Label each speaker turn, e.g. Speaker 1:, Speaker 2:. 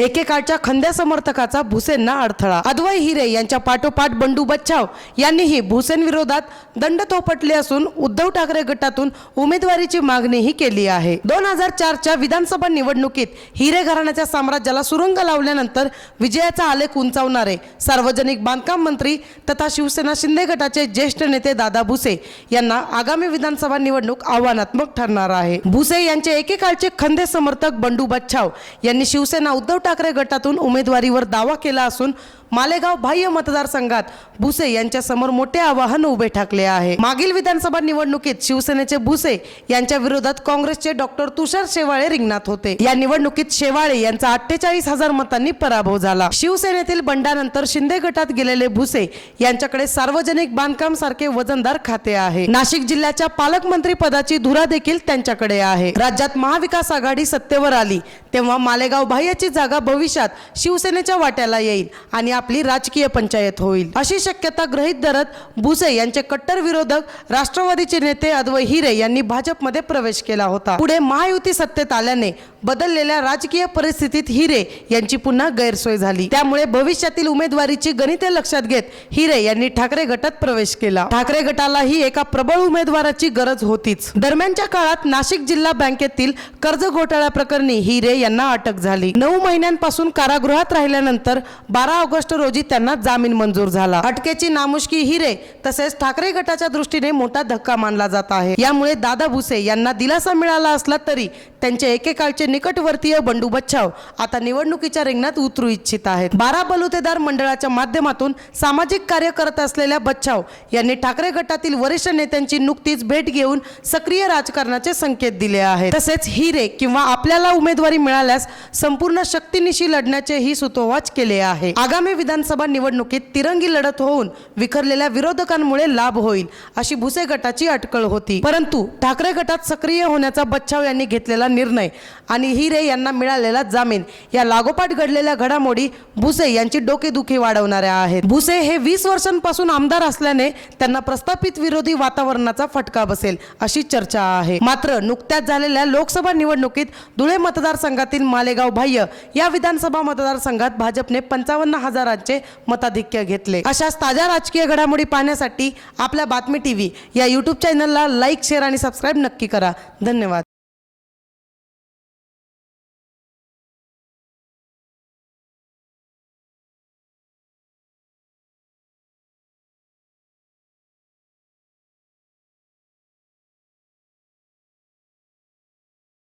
Speaker 1: एकेकाळच्या खंद्या समर्थकाचा भुसेंना अडथळा. अद्वै हिरे यांच्या पाठोपाठ बंडू बच्छाव यांनीही भुसेन विरोधात दंड थोपटले असून उद्धव ठाकरे गटातून उमेदवारीची मागणीही केली आहे. दोन हजार चारच्या विधानसभा निवडणुकीत हिरे घराण्याच्या साम्राज्याला सुरुंग लावल्यानंतर विजयाचा आलेख उंचावणारे सार्वजनिक बांधकाम मंत्री तथा शिवसेना शिंदे गटाचे ज्येष्ठ नेते दादा भुसे यांना आगामी विधानसभा निवडणूक आव्हानात्मक ठरणार आहे. भुसे यांचे एकेकाळचे खंदे समर्थक बंडू बच्छाव यांनी शिवसेना उद्धव ठाकरे गटातून उमेदवारीवर दावा केला असून मालेगाव बाह्य मतदारसंघात भुसे यांच्यासमोर मोठे आवाहन उभे ठाकले आहे. मागील विधानसभा निवडणुकीत शिवसेनेचे भुसे यांच्या विरोधात काँग्रेसचे डॉक्टर तुषार शेवाळे रिंगणात होते. या निवडणुकीत शेवाळे यांचा अठ्ठेचाळीस हजार मतांनी पराभव झाला. शिवसेनेतील बंडानंतर शिंदे गटात गेलेले भुसे यांच्याकडे सार्वजनिक बांधकाम सारखे वजनदार खाते आहे. नाशिक जिल्ह्याच्या पालकमंत्री पदाची धुरा देखील त्यांच्याकडे आहे. राज्यात महाविकास आघाडी सत्तेवर आली तेव्हा मालेगाव बाह्याची जागा भविष्यात शिवसेनेच्या वाट्याला येईल आणि आपली राजकीय पंचायत होईल. अशी शक्यता गृहीत धरत भुसे यांचे कट्टर विरोधक राष्ट्रवादीचे नेते अद्वय हिरे यांनी भाजपमध्ये प्रवेश केला होता. पुढे महायुती सत्तेत आल्याने बदललेल्या राजकीय परिस्थितीत हिरे यांची पुन्हा गैरसोय झाली. त्यामुळे भविष्यातील उमेदवारीची गणिते लक्षात घेत हिरे यांनी ठाकरे गटात प्रवेश केला. ठाकरे गटालाही एका प्रबळ उमेदवाराची गरज होतीच. दरम्यानच्या काळात नाशिक जिल्हा बँकेतील कर्ज घोटाळ्या प्रकरणी हिरे यांना अटक झाली. नऊ महिन्यांपासून कारागृहात राहिल्यानंतर बारा ऑगस्ट रोजी त्यांना जामीन मंजूर झाला. अटकेची नामुष्की हिरे तसेच ठाकरे गटाच्या दृष्टीने मोठा धक्का मानला जात आहे. यामुळे दादा भुसे यांना दिलासा मिळाला असला तरी त्यांचे एकेकाळचे निकटवर्तीय बंडू बच्छाव आता निवडणुकीच्या रिंगणात उतरू इच्छित आहेत. बारा बलुतेदार मंडळाच्या माध्यमातून सामाजिक कार्य करत असलेल्या बच्छाव यांनी ठाकरे गटातील वरिष्ठ नेत्यांची नुकतीच भेट घेऊन सक्रिय राजकारणाचे संकेत दिले आहेत. तसेच हिरे किंवा आपल्याला उमेदवारी मिळाल्यास संपूर्ण शक्ती शक्तीनिशी लढण्याचेही सुतोवाच केले आहे. आगामी विधानसभा निवडणुकीत तिरंगी लढत होऊन विखरलेल्या विरोधकांमुळे लाभ होईल अशी भुसे गटाची अटकळ होती. परंतु ठाकरे गटात सक्रिय होण्याचा बच्छाव यांनी घेतलेला निर्णय आणि हिरे यांना मिळालेला जामीन या लागोपाठ घडलेल्या घडामोडी भुसे यांची डोकेदुखी वाढवणाऱ्या आहेत. भुसे हे वीस वर्षांपासून आमदार असल्याने त्यांना प्रस्थापित विरोधी वातावरणाचा फटका बसेल अशी चर्चा आहे. मात्र नुकत्याच झालेल्या लोकसभा निवडणुकीत धुळे मतदारसंघातील मालेगाव बाह्य या विधानसभा मतदारसंघात भाजपने पंचावन्न हजारांचे मताधिक्य घेतले. अशाच ताज्या राजकीय घडामोडी पाहण्यासाठी आपल्या बातमी टीव्ही या यूट्यूब चॅनलला लाईक शेअर आणि सबस्क्राईब नक्की करा. धन्यवाद.